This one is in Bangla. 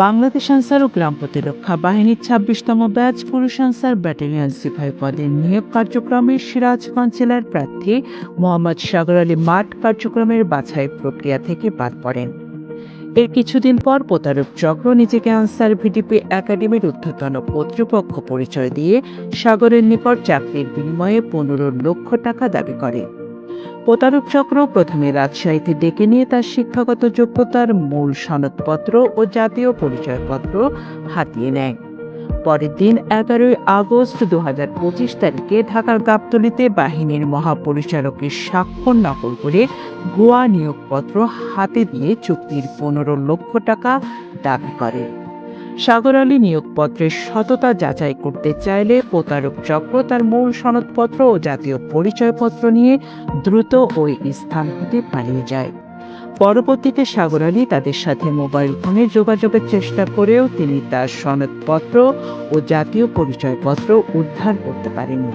বাংলাদেশ আনসার ও গ্রাম প্রতিরক্ষা বাহিনীর ছাব্বিশতম ব্যাচ পুরুষ আনসার ব্যাটালিয়ন সিপাহী পদে নিয়োগ কার্যক্রমে সিরাজগঞ্জ জেলার প্রার্থী মোহাম্মদ সাগর আলী মাঠ কার্যক্রমের বাছাই প্রক্রিয়া থেকে বাদ পড়েন। এর কিছুদিন পর প্রতারক চক্র নিজেকে আনসার ভিডিপি একাডেমির ঊর্ধ্বতন কর্তৃপক্ষ পরিচয় দিয়ে সাগরের নিকট চাকরির বিনিময়ে পনেরো লক্ষ টাকা দাবি করে। প্রতারক চক্র প্রথমে রাজশাহীতে ডেকে নিয়ে তার শিক্ষাগত যোগ্যতার মূল সনদপত্র ও জাতীয় পরিচয়পত্র হাতিয়ে নেয়। পরের দিন এগারোই আগস্ট দু হাজার পঁচিশ তারিখে ঢাকার গাবতলিতে বাহিনীর মহাপরিচালকের স্বাক্ষর নকল করে গোয়া নিয়োগপত্র হাতে দিয়ে চুক্তির পনেরো লক্ষ টাকা দাবি করে। সাগর আলী নিয়োগপত্রের সততা যাচাই করতে চাইলে প্রতারক চক্র তার মূল সনদপত্র ও জাতীয় পরিচয়পত্র নিয়ে দ্রুত ওই স্থান হতে পালিয়ে যায়। পরবর্তীতে সাগর আলী তাদের সাথে মোবাইল ফোনে যোগাযোগের চেষ্টা করেও তিনি তার সনদপত্র ও জাতীয় পরিচয়পত্র উদ্ধার করতে পারেননি।